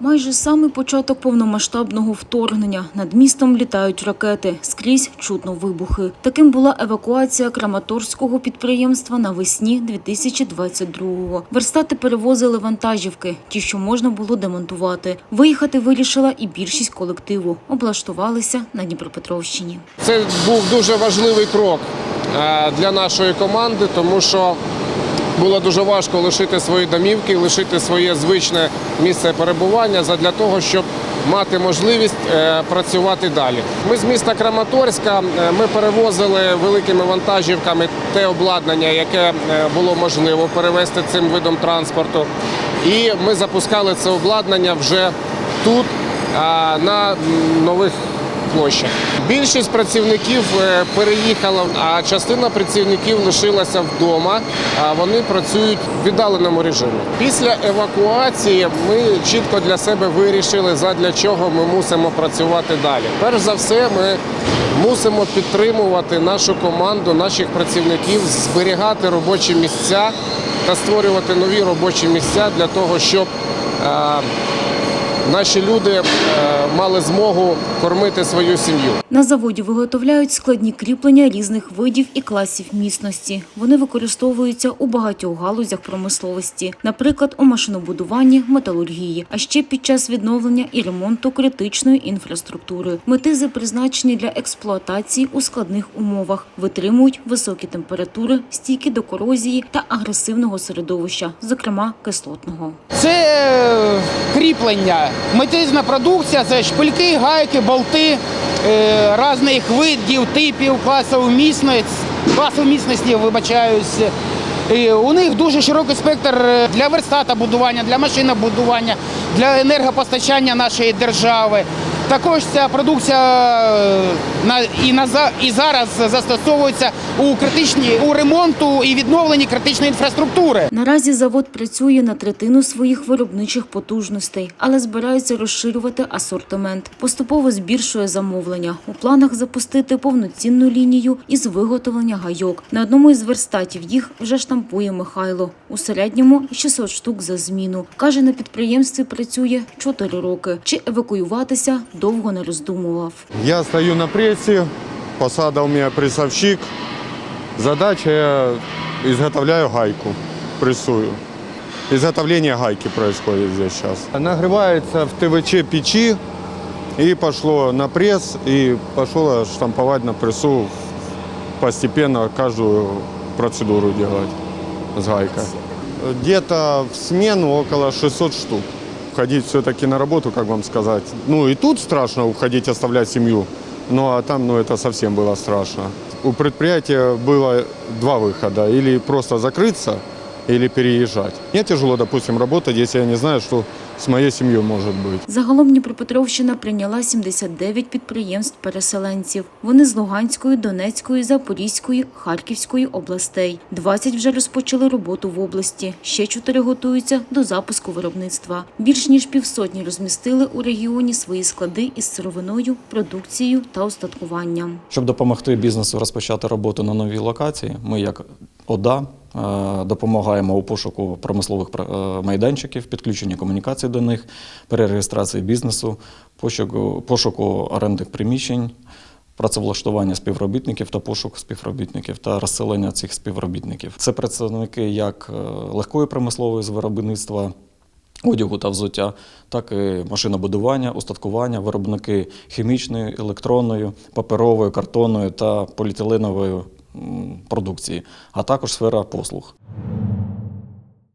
Майже самий початок повномасштабного вторгнення. Над містом літають ракети. Скрізь чутно вибухи. Таким була евакуація краматорського підприємства навесні 2022-го. Верстати перевозили вантажівки, ті, що можна було демонтувати. Виїхати вирішила і більшість колективу. Облаштувалися на Дніпропетровщині. Це був дуже важливий крок е, для нашої команди, тому що було дуже важко лишити свої домівки, лишити своє звичне місце перебування задля того, щоб мати можливість е, працювати далі. Ми з міста Краматорська е, ми перевозили великими вантажівками те обладнання, яке е, було можливо перевезти цим видом транспорту. І ми запускали це обладнання вже тут, на нових площах. Більшість працівників е, переїхала, а частина працівників лишилася вдома. А вони працюють в віддаленому режимі. Після евакуації ми чітко для себе вирішили, задля чого ми мусимо працювати далі. Перш за все, ми мусимо підтримувати нашу команду, наших працівників, зберігати робочі місця та створювати нові робочі місця для того, щоб е, наші люди е, мали змогу кормити свою сім'ю. На заводі виготовляють складні кріплення різних видів і класів міцності. Вони використовуються у багатьох галузях промисловості, наприклад, у машинобудуванні, металургії, а ще під час відновлення і ремонту критичної інфраструктури. Метизи призначені для експлуатації у складних умовах, витримують високі температури, стійкі до корозії та агресивного середовища, зокрема кислотного. Це е, кріплення, метизна продукція, це шпильки, гайки, болти е, різних видів, типів, класів міцності, вибачаюсь. І у них дуже широкий спектр е, для верстата будування, для машинобудування, для енергопостачання нашої держави. Також ця продукція е, і, на, і зараз застосовується у критичні у ремонту і відновленні критичної інфраструктури. Наразі завод працює на третину своїх виробничих потужностей, але збирається розширювати асортимент. Поступово збільшує замовлення. У планах запустити повноцінну лінію із виготовлення гайок. На одному із верстатів їх вже штампує Михайло. У середньому 600 штук за зміну. Каже, на підприємстві працює 4 роки. Чи евакуюватися довго не роздумував. Я стою на прессе, посада у меня прессовщик. Задача я изготовляю гайку, прессую. Изготовление гайки происходит здесь сейчас. Нагревается в ТВЧ печи и пошло на пресс, и пошло штамповать на прессу постепенно каждую процедуру делать с гайкой. Где-то в смену около 600 штук Ходить все-таки на работу, как вам сказать. Ну и тут страшно уходить, оставлять семью. Ну а там, ну это совсем было страшно. У предприятия было два выхода. Или просто закрыться, или переезжать. Мне тяжело, допустим, работать, если я не знаю, что с моей семьей может быть. Загалом Дніпропетровщина прийняла 79 підприємств-переселенців. Вони з Луганської, Донецької, Запорізької, Харківської областей. 20 вже розпочали роботу в області. Ще 4 готуються до запуску виробництва. Більш ніж півсотні розмістили у регіоні свої склади із сировиною, продукцією та устаткуванням. Щоб допомогти бізнесу розпочати роботу на новій локації, ми як ОДА е, допомагаємо у пошуку промислових е, майданчиків, підключенні комунікацій до них, перереєстрації бізнесу, пошуку, пошуку орендних приміщень, працевлаштування співробітників та пошук співробітників та розселення цих співробітників. Це представники як е, легкої промислової з виробництва. Одягу та взуття, так і машинобудування, устаткування, виробники хімічної, електронної, паперової, картонної та поліетиленової продукції, а також сфера послуг.